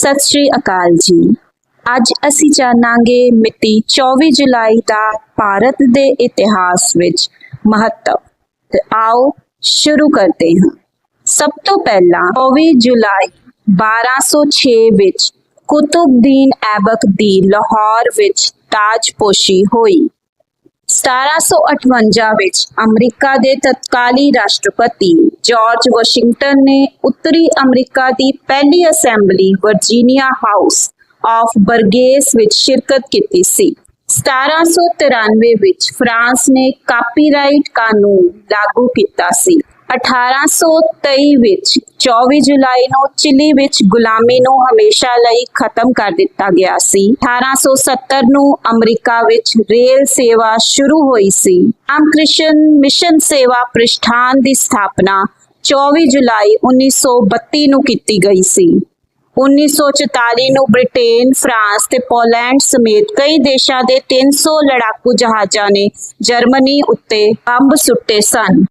ਸਤਿ ਸ਼੍ਰੀ ਅਕਾਲ ਜੀ। ਅੱਜ ਅਸੀਂ ਜਾਣਾਂਗੇ ਮਿਤੀ 24 ਜੁਲਾਈ ਦਾ ਭਾਰਤ ਦੇ ਇਤਿਹਾਸ ਵਿੱਚ ਮਹੱਤਵ। ਤੇ ਆਓ ਸ਼ੁਰੂ ਕਰਦੇ ਹਾਂ। ਸਭ ਤੋਂ ਪਹਿਲਾਂ 24 ਜੁਲਾਈ 1206 ਵਿੱਚ ਕੁਤੁਬਦੀਨ ਐਬਕ ਦੀ ਲਾਹੌਰ ਵਿੱਚ ਤਾਜਪੋਸ਼ੀ ਹੋਈ। 1758 ਵਿੱਚ ਅਮਰੀਕਾ ਦੇ ਤਤਕਾਲੀ ਰਾਸ਼ਟਰਪਤੀ ਜਾਰਜ ਵਾਸ਼ਿੰਗਟਨ ਨੇ ਉੱਤਰੀ ਅਮਰੀਕਾ ਦੀ ਪਹਿਲੀ assembly Virginia house of Burgesses ਵਿੱਚ ਸ਼ਿਰਕਤ ਕੀਤੀ ਸੀ। 1793 ਵਿੱਚ ਫਰਾਂਸ ਨੇ ਕਾਪੀਰਾਈਟ ਕਾਨੂੰਨ ਲਾਗੂ ਕੀਤਾ ਸੀ। 1823 ਵਿੱਚ 24 ਜੁਲਾਈ ਨੂੰ ਚਿਲੀ ਵਿੱਚ ਗੁਲਾਮੀ ਨੂੰ ਹਮੇਸ਼ਾ ਲਈ ਖਤਮ ਕਰ ਦਿੱਤਾ ਗਿਆ ਸੀ। 1870 ਨੂੰ ਅਮਰੀਕਾ ਵਿੱਚ ਰੇਲ ਸੇਵਾ ਸ਼ੁਰੂ ਹੋਈ ਸੀ। ਰਾਮਕ੍ਰਿਸ਼ਨ ਮਿਸ਼ਨ ਸੇਵਾ ਪ੍ਰਸ਼ਠਾਨ ਦੀ ਸਥਾਪਨਾ 24 ਜੁਲਾਈ 1932 ਨੂੰ ਕੀਤੀ ਗਈ ਸੀ। 1944 ਨੂੰ ਬ੍ਰਿਟੇਨ, ਫਰਾਂਸ ਤੇ ਪੋਲੈਂਡ ਸਮੇਤ ਕਈ ਦੇਸ਼ਾਂ ਦੇ 300 ਲੜਾਕੂ ਜਹਾਜ਼ਾਂ ਨੇ ਜਰਮਨੀ ਉੱਤੇ ਬੰਬ ਸੁੱਟੇ ਸਨ।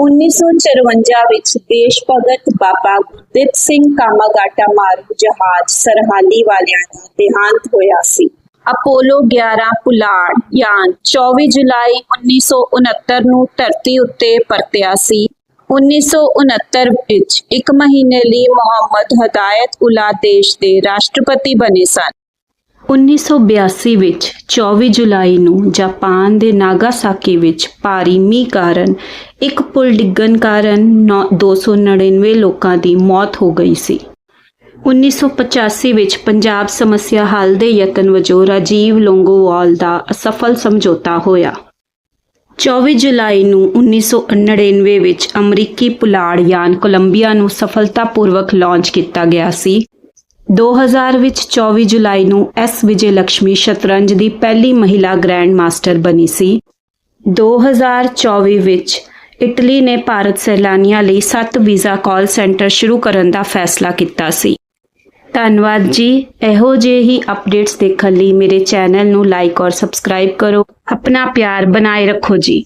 1954 ਵਿੱਚ ਦੇਸ਼ ਭਗਤ ਬਾਬਾ ਗੁਰਦਿੱਤ ਸਿੰਘ ਕਾਮਾਗਾਟਾ ਮਾਰੂ ਜਹਾਜ਼ ਸਰਹਾਲੀ ਵਾਲਿਆਂ ਦਾ ਦੇਹਾਂਤ ਹੋਇਆ ਸੀ ਅਪੋਲੋ 11 ਪੁਲਾੜ ਯਾਨ 24 ਜੁਲਾਈ 1969 ਨੂੰ ਧਰਤੀ ਉੱਤੇ ਪਰਤਿਆ ਸੀ 1969 ਵਿੱਚ ਇੱਕ ਮਹੀਨੇ ਲਈ ਮੁਹੰਮਦ ਹਦਾਇਤ ਉਲਾ ਦੇਸ਼ ਦੇ ਰਾਸ਼ਟਰਪਤੀ ਬਣੇ ਸਨ 1982 ਵਿੱਚ 24 ਜੁਲਾਈ ਨੂੰ ਜਾਪਾਨ ਦੇ ਨਾਗਾਸਾਕੀ ਵਿੱਚ ਭਾਰੀ ਮੀਂਹ ਕਾਰਨ ਇੱਕ ਪੁਲ ਡਿੱਗਣ ਕਾਰਨ ਨੌ- 299 ਲੋਕਾਂ ਦੀ ਮੌਤ ਹੋ ਗਈ ਸੀ। 1985 ਵਿੱਚ ਪੰਜਾਬ ਸਮੱਸਿਆ ਹੱਲ ਦੇ ਯਤਨ ਵਜੋਂ ਰਾਜੀਵ ਲੋਂਗੋਵਾਲ ਦਾ ਅਸਫਲ ਸਮਝੌਤਾ ਹੋਇਆ। 24 ਜੁਲਾਈ ਨੂੰ 1999 ਵਿੱਚ ਅਮਰੀਕੀ ਪੁਲਾੜ ਯਾਨ ਕੋਲੰਬੀਆ ਨੂੰ ਸਫਲਤਾਪੂਰਵਕ ਲਾਂਚ ਕੀਤਾ ਗਿਆ ਸੀ। 2000 ਵਿੱਚ 24 ਜੁਲਾਈ ਨੂੰ ਐਸ ਵਿਜੇ ਲక్ష్ਮੀ ਸ਼ਤਰੰਜ ਦੀ ਪਹਿਲੀ ਮਹਿਲਾ ਗ੍ਰੈਂਡ ਮਾਸਟਰ ਬਣੀ ਸੀ। 2024 ਵਿੱਚ ਇਟਲੀ ਨੇ ਭਾਰਤ ਸੈਲਾਨੀਆਂ ਲਈ 7 ਵੀਜ਼ਾ ਕਾਲ ਸੈਂਟਰ ਸ਼ੁਰੂ ਕਰਨ ਦਾ ਫੈਸਲਾ ਕੀਤਾ ਸੀ। ਧੰਨਵਾਦ ਜੀ। ਇਹੋ ਜਿਹੇ ਹੀ ਅਪਡੇਟਸ ਦੇਖਣ ਲਈ ਮੇਰੇ ਚੈਨਲ ਨੂੰ ਲਾਈਕ ਔਰ ਸਬਸਕ੍ਰਾਈਬ ਕਰੋ। ਆਪਣਾ ਪਿਆਰ ਬਣਾਏ ਰੱਖੋ ਜੀ।